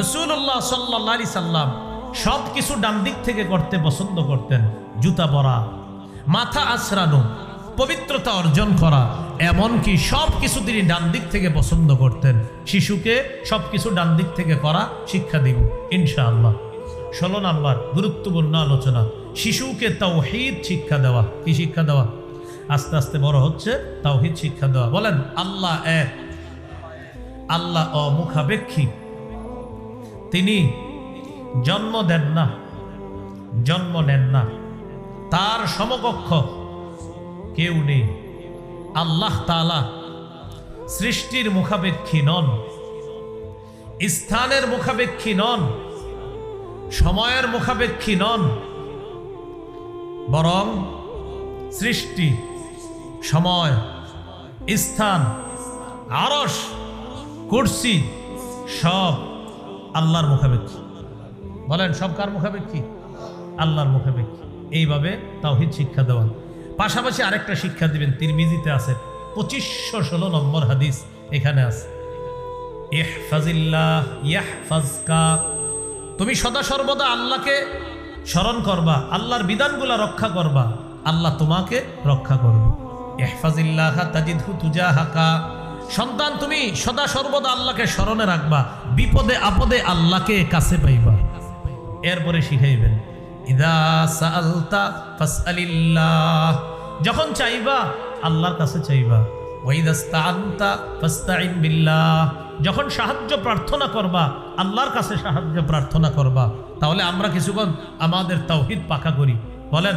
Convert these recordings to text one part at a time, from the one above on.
রসুল্লাহ সাল্লা সাল্লাম সব কিছু ডান দিক থেকে করতে পছন্দ করতেন। জুতা পরা, মাথা আশ্রানো পবিত্রতা অর্জন করা, এমনকি সব কিছু তিনি ডান দিক থেকে পছন্দ করতেন। শিশুকে সব কিছু ডান দিক থেকে করা শিক্ষা দিব ইনশাআল্লাহ। ষোলো নাম্বার, গুরুত্বপূর্ণ আলোচনা, শিশুকে তাওহিদ শিক্ষা দেওয়া। কি শিক্ষা দেওয়া? আস্তে আস্তে বড় হচ্ছে, তাওহিদ শিক্ষা দেওয়া। বলেন, আল্লাহ এক, আল্লাহ অমুখাপেক্ষী। তিনি জন্ম দেন না, জন্ম নেন না। তার সমকক্ষ কেউ নেই। আল্লাহ তালা সৃষ্টির মুখাপেক্ষী নন, স্থানের মুখাপেক্ষী নন, সময়ের মুখাপেক্ষী নন, বরং সৃষ্টি, সময়, স্থান আরস কুর্সি সব আল্লাহর মুখাপেক্ষী। বলেন, সব কার মুখাপেক্ষী? আল্লাহর মুখাপেক্ষী। এইভাবে তাওহিদ শিক্ষা দেওয়া। পাশাপাশি আরেকটা শিক্ষা দিবেন, তিরমিজিতে আছে, পঁচিশশো ষোলো নম্বর হাদিস এখানে আছে। তুমি সদা সর্বদা আল্লাহকে স্মরণ করবা, আল্লাহর বিধানগুলা রক্ষা করবা, আল্লাহ তোমাকে রক্ষা করবে। ইহফাজিল্লাহ তাজিদহু তুজাহাকা। সন্তান, তুমি সদা সর্বদা আল্লাহকে স্মরণে রাখবা। বিপদে আপদে আল্লাহকে কাছে পাইবা। এরপরে শিখাইবেন যখন চাইবা, আল্লাহর কাছে চাইবা যখন সাহায্য প্রার্থনা করবা, আল্লাহর কাছে সাহায্য প্রার্থনা করবা, তাহলে আমরা কিছুক্ষণ আমাদের তাওহিদ পাকা করি। বলেন,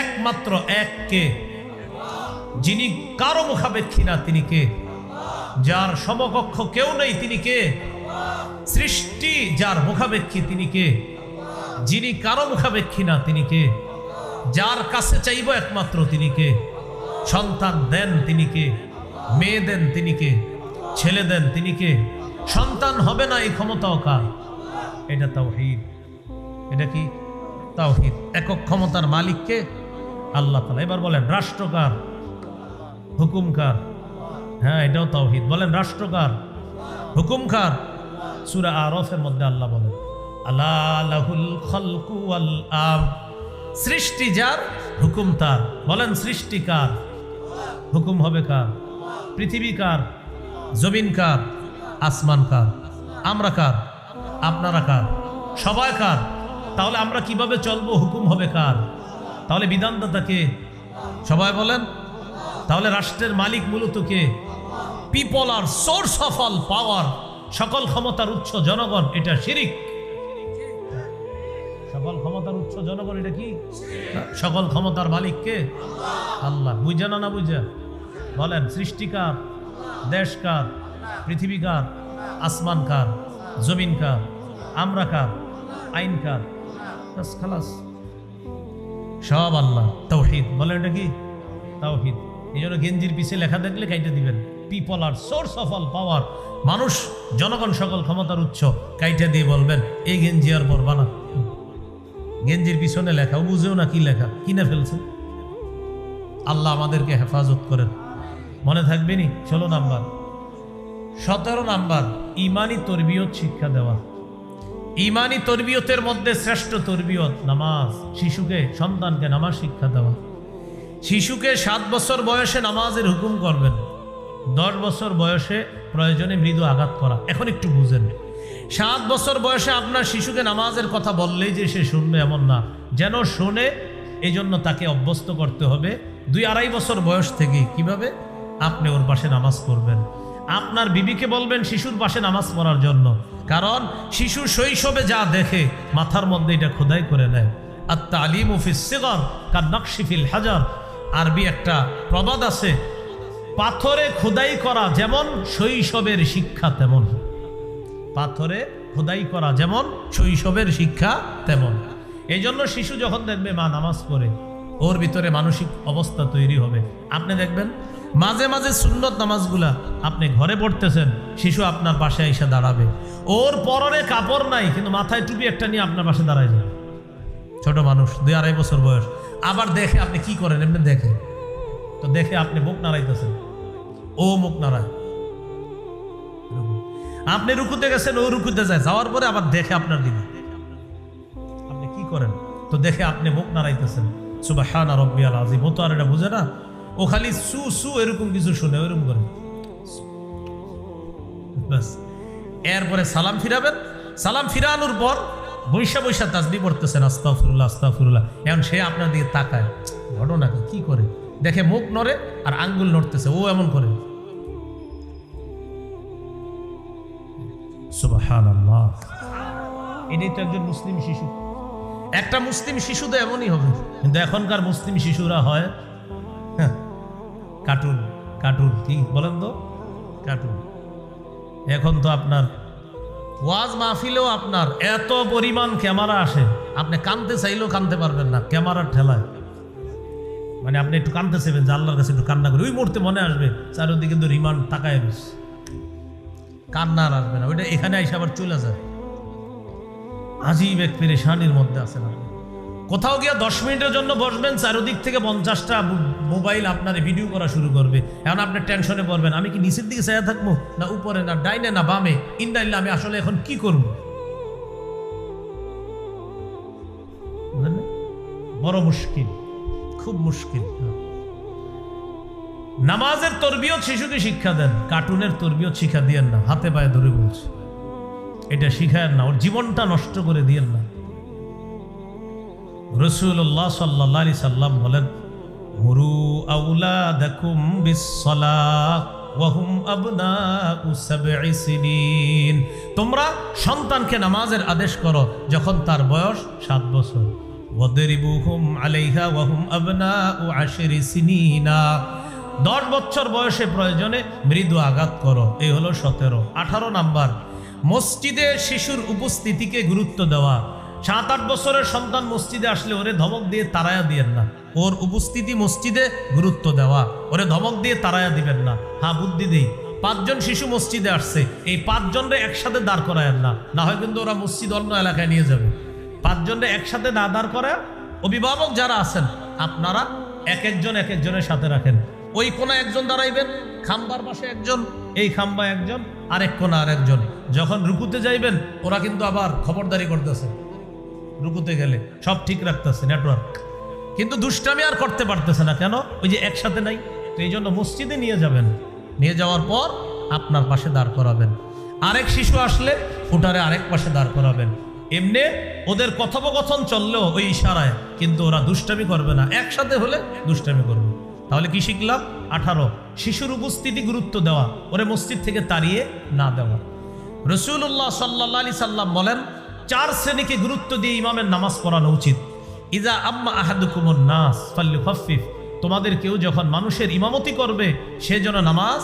একমাত্র এককে যিনি কারও মুখাপেক্ষী না, তিনি কে? যার সমকক্ষ কেউ নেই তিনি কে? সৃষ্টি, যার মুখাপেক্ষী তিনি কে? যিনি কারও মুখাপেক্ষী না তিনি কে? যার কাছে চাইব একমাত্র তিনি কে? সন্তান দেন তিনি কে? মেয়ে দেন তিনি কে? ছেলে দেন তিনি কে? সন্তান হবে না এই ক্ষমতাও কার? এটা তাওহিদ। এটা কি? তাওহিদ। একক ক্ষমতার মালিককে আল্লাহ তালা এবার বলেন, রাষ্ট্রকার, হুকুমকার। হ্যাঁ এটাও তাওহিদ। বলেন, রাষ্ট্রকার, হুকুমকার। সুরা আরফের মধ্যে আল্লাহ বলেন আল্লাহুল খলকু আল আম সৃষ্টি যার, হুকুম তার। বলেন, সৃষ্টি কার? হুকুম হবে কার? পৃথিবী কার? জমিন কার? আসমান কার? আমরা কার? আপনারা কার? সবাই কার? তাহলে আমরা কীভাবে চলবো? হুকুম হবে কার? তাহলে বিধানদাতা কে? সবাই বলেন তাহলে রাষ্ট্রের মালিক মূলত কে? People are source of all power সকল ক্ষমতার উৎস জনগণ, এটা শিরিক। সকল ক্ষমতার উৎস জনগণ, এটা কি? সকল ক্ষমতার মালিক কে? আল্লাহ। বুঝা না না বুঝা? বলেন সৃষ্টিকার দেশ কার? পৃথিবী কার? আসমান কার? জমিন কার? আমরা কার? আইন কার? খালাস। সব আল্লাহ। তৌহিদ। বলেন এটা কি? তাওহিদ এই জন্য গেঞ্জির পিছে লেখা দেখলে কাইটে দিবেন। People are source of all power মানুষ, জনগণ সকল ক্ষমতার উৎস, কাইটে দিয়ে বলবেন, এই গেঞ্জি আর পরবা না। গেঞ্জির পিছনে লেখা বুঝেও না কি লেখা, কিনে ফেলছে। আল্লাহ আমাদেরকে হেফাজত করেন। মনে থাকবে নি? ষোলো নাম্বার। সতেরো নাম্বার, ইমানি তরবিয়ত শিক্ষা দেওয়া। ইমানি তরবিয়তের মধ্যে শ্রেষ্ঠ তরবিয়ত নামাজ, শিশুকে, সন্তানকে নামাজ শিক্ষা দেওয়া। শিশুকে সাত বছর বয়সে নামাজের হুকুম করবেন। দশ বছর বয়সে প্রয়োজনে মৃদু আঘাত করা। এখন একটু বুঝেন। সাত বছর বয়সে আপনার শিশুকে নামাজের কথা বললেই যে সে শুনবে এমন না। যেন শোনে এই জন্য তাকে অভ্যস্ত করতে হবে। দুই আড়াই বছর বয়স থেকে কীভাবে? আপনি ওর পাশে নামাজ করবেন আপনার বিবিকে বলবেন শিশুর পাশে নামাজ পড়ার জন্য। কারণ শিশু শৈশবে যা দেখে, মাথার মধ্যে এটা খোদাই করে নেয়। আর তালিম উফিস হাজার আরবি একটা প্রবাদ আছে, পাথরে খোদাই করা যেমন শৈশবের শিক্ষা তেমন। পাথরে খোদাই করা যেমন শৈশবের শিক্ষা তেমন। এই জন্য শিশু যখন দেখবে মা নামাজ পড়ে, ওর ভিতরে মানসিক অবস্থা তৈরি হবে। আপনি দেখবেন, মাঝে মাঝে সুন্নত নামাজগুলা আপনি ঘরে পড়তেছেন, শিশু আপনার পাশে এসে দাঁড়াবে। ওর পরনে কাপড় নাই, কিন্তু মাথায় টুপি একটা নিয়ে আপনার পাশে দাঁড়ায় যাবে ছোট মানুষ, দুই আড়াই বছর বয়স আবার দেখে আপনি কি করেন? এমনি দেখে। তো দেখে আপনি মুখ নাড়াইতেছেন। ও মুখ নাড়ায়। আপনি রুকুতে গেছেন, ও রুকুতে যায়। যাওয়ার পরে আবার দেখে আপনার দিকে। আপনি কি করেন? তো দেখে আপনি মুখ নাড়াইতেছেন। সুবাহানা রব্বিয়াল আজিম ও তো আর এটা বুঝে না। ও খালি সু সু এরকম কিছু শুনে ওরকম করে। ব্যাস। এরপরে সালাম ফিরাবেন। সালাম ফিরানোর পর বৈশা বৈশা তাজবি পড়তেছেন আস্তাফিরুল্লাহ আস্তাফিরুল্লাহ এখন সে আপনার দিকে তাকায় ঘটনা কি? কি করে? দেখে মুখ নড়ে আর আঙ্গুল নড়তেছে ও এমন করে। এটাই তো একজন মুসলিম শিশু। একটা মুসলিম শিশু তো এমনই হবে। কিন্তু এখনকার মুসলিম শিশুরা হয় হ্যাঁ, কার্টুন কার্টুন কি বলেন তো? কার্টুন। এখন তো আপনার ওয়াজ মাহফিলেও আপনার এত পরিমাণ ক্যামেরা আসে। আপনি কানতে চাইলেও কানতে পারবেন না, ক্যামেরার ঠেলায়। মানে আপনি একটু কানতে চাইবেন যে আল্লাহর কাছে একটু কান্না করে। ওই মুহূর্তে মনে আসবে, চারিদিকে কিন্তু রিমান্ড তাকায় বেশ কান্না আর আসবে না, ওইটা এখানে এসে আবার চলে যায়। আজীব এক পেরেশানির মধ্যে আছেন আপনি। কোথাও গিয়ে দশ মিনিটের জন্য বসবেন, চারিদিক থেকে পঞ্চাশটা মোবাইল আপনার ভিডিও করা শুরু করবে। এখন আপনি টেনশনে পড়বেন, আমি কি নিচের দিকে চাইয়া থাকব? না উপরে, না ডাইনে, না বামে? ইন্ডাইলে আমি আসলে এখন কি করব? বড় মুশকিল, খুব মুশকিল। নামাজের তরবিয়ত শিশুকে শিক্ষা দেন, কার্টুনের তরবিয়ত শিক্ষা দিয়েন না, হাতে পায়ে ধরে বলছে। এটা শিখায় না, ওর জীবনটা নষ্ট করে দিয়েন না। রসুল্লাহ সাল্লাহ আলি সাল্লাম বলেন মুরু আউলা দেখুম ওয়াহুম আবনা সিনিন। তোমরা সন্তানকে নামাজের আদেশ করো যখন তার বয়স সাত বছর। ওয়াহুম ও দশ বছর বয়সে প্রয়োজনে মৃদু আঘাত করো এই হলো সতেরো। আঠারো নাম্বার, মসজিদে শিশুর উপস্থিতিকে গুরুত্ব দেওয়া। সাত আট বছরের সন্তান মসজিদে আসলে ওরে ধমক দিয়ে তারায়া দিয়েন না। ওর উপস্থিতি মসজিদে গুরুত্ব দেওয়া। ওরে ধমক দিয়ে তারায়া দিবেন না। হ্যাঁ বুদ্ধি দিই। পাঁচজন শিশু মসজিদে আসছে। এই পাঁচজনরে একসাথে দাঁড় করায়েন না। না হয় কিন্তু ওরা মসজিদ অন্য এলাকায় নিয়ে যাবে। পাঁচজনরে একসাথে না দাঁড় করায় অভিভাবক যারা আছেন, আপনারা এক একজন এক একজনের সাথে রাখেন। ওই কোনা একজন দাঁড়াইবেন, খাম্বার পাশে একজন, এই খাম্বা একজন, আরেক কোনা আরেকজন। যখন রুকুতে যাইবেন, ওরা কিন্তু আবার খবরদারি করতেছে। রুকুতে গেলে সব ঠিক রাখতেছে নেটওয়ার্ক কিন্তু দুষ্টামি আর করতে পারতেছে না। কেন? ওই যে একসাথে নাই। তো এই জন্য মসজিদে নিয়ে যাবেন। নিয়ে যাওয়ার পর আপনার পাশে দাঁড় করাবেন। আরেক শিশু আসলে ফুটারে আরেক পাশে দাঁড় করাবেন। এমনি ওদের কথোপকথন চললেও ওই ইশারায় কিন্তু ওরা দুষ্টামি করবে না। একসাথে হলে দুষ্টামি করবে। তাহলে কি শিখলাম? আঠারো। শিশুর উপস্থিতি গুরুত্ব দেওয়া। ওরে মসজিদ থেকে তাড়িয়ে না দেওয়া। রসুল্লাহ সাল্লাহ আলি সাল্লাম বলেন চার শ্রেণীকে গুরুত্ব দিয়ে ইমামের নামাজ পড়ানো উচিত। ইজা আম্মা আহাদুকুমুন নাস ফাল্লি খফিফ তোমাদের কেউ যখন মানুষের ইমামতি করবে, সে যেন নামাজ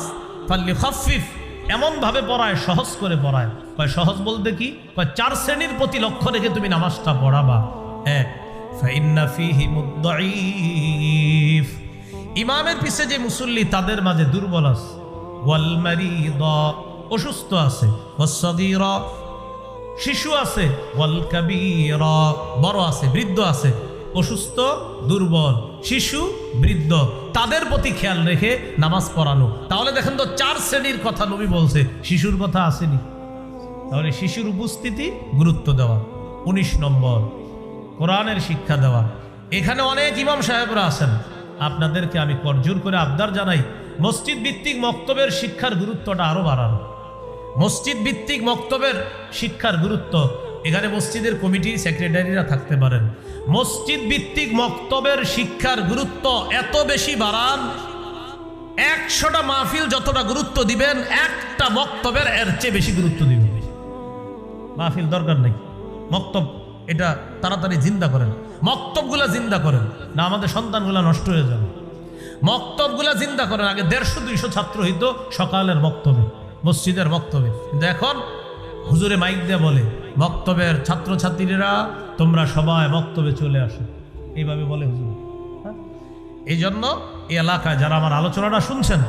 ফাল্লি খফিফ এমনভাবে পড়ায়, সহজ করে পড়ায়। কয় সহজ বলতে কি? কয় চার শ্রেণির প্রতি লক্ষ্য রেখে তুমি নামাজটা পড়াবা। এক ইমামের পিছে যে মুসল্লি, তাদের মাঝে দুর্বল আছে। অসুস্থ আছে। শিশু আছে বড় আছে, বৃদ্ধ আছে, অসুস্থ, দুর্বল, শিশু, বৃদ্ধ, তাদের প্রতি খেয়াল রেখে নামাজ পড়ানো। তাহলে দেখেন তো চার শ্রেণির কথা নবী বলছে, শিশুর কথা আসেনি। তাহলে শিশুর উপস্থিতি গুরুত্ব দেওয়া, উনিশ নম্বর, কোরআনের শিক্ষা দেওয়া। এখানে অনেক ইমাম সাহেবরা আছেন। আপনাদেরকে আমি করজোর করে আবদার জানাই, মসজিদ ভিত্তিক মক্তবের শিক্ষার গুরুত্বটা আরও বাড়ানো। মসজিদ ভিত্তিক মক্তবের শিক্ষার গুরুত্ব। এখানে মসজিদের কমিটি সেক্রেটারিরা থাকতে পারেন। মসজিদ ভিত্তিক মক্তবের শিক্ষার গুরুত্ব এত বেশি বাড়ান, একশোটা মাহফিল যতটা গুরুত্ব দিবেন, একটা মক্তবের এর চেয়ে বেশি গুরুত্ব দিবেন। মাহফিল দরকার নেই। মক্তব এটা তাড়াতাড়ি জিন্দা করেন। মক্তবগুলা জিন্দা করেন না আমাদের সন্তানগুলা নষ্ট হয়ে যাবে। মক্তবগুলা জিন্দা করেন। আগে দেড়শো, দুইশো ছাত্র হইত সকালের মক্তবে। মসজিদের মক্তবে কিন্তু এখন হুজুরে মাইক দিয়ে বলে মক্তবের ছাত্রছাত্রীরা, তোমরা সবাই বক্তব্যে চলে আসো। এইভাবে বলে হুজুর। হ্যাঁ? এই জন্য এই এলাকায় যারা আমার আলোচনাটা শুনছেন,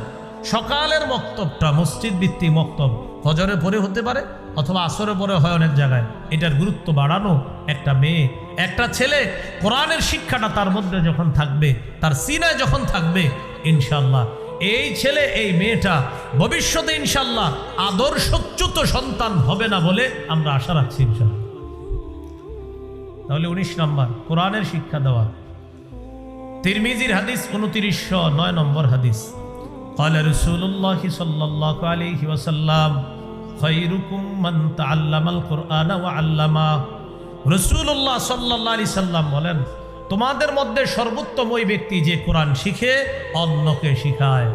সকালের বক্তব্যটা মসজিদ ভিত্তিক বক্তব্য। ফজরে পরে হতে পারে, অথবা আসরে পরে হয় অনেক জায়গায়। এটার গুরুত্ব বাড়ানো একটা মেয়ে, একটা ছেলে, কোরআনের শিক্ষাটা তার মধ্যে যখন থাকবে, তার সিনায় যখন থাকবে ইনশাল্লাহ এই ছেলে এই মেয়েটা ভবিষ্যতে ইনশাল্লাহ আদর্শচ্যুত সন্তান হবে না বলে আমরা আশা রাখছি ইনশাল্লাহ তাহলে উনিশ নম্বর কোরআনের শিক্ষা দেওয়া তিরমিজির হাদিস উনতিরিশশো নয় নম্বর হাদিস قال رسول الله صلى الله عليه وسلم خيركم من تعلم القرآن وعلمه রসুল্লাহ সাল্লাহ আলি সাল্লাম বলেন তোমাদের মধ্যে সর্বোত্তম ওই ব্যক্তি যে কোরআন শিখে অন্যকে শিখায়।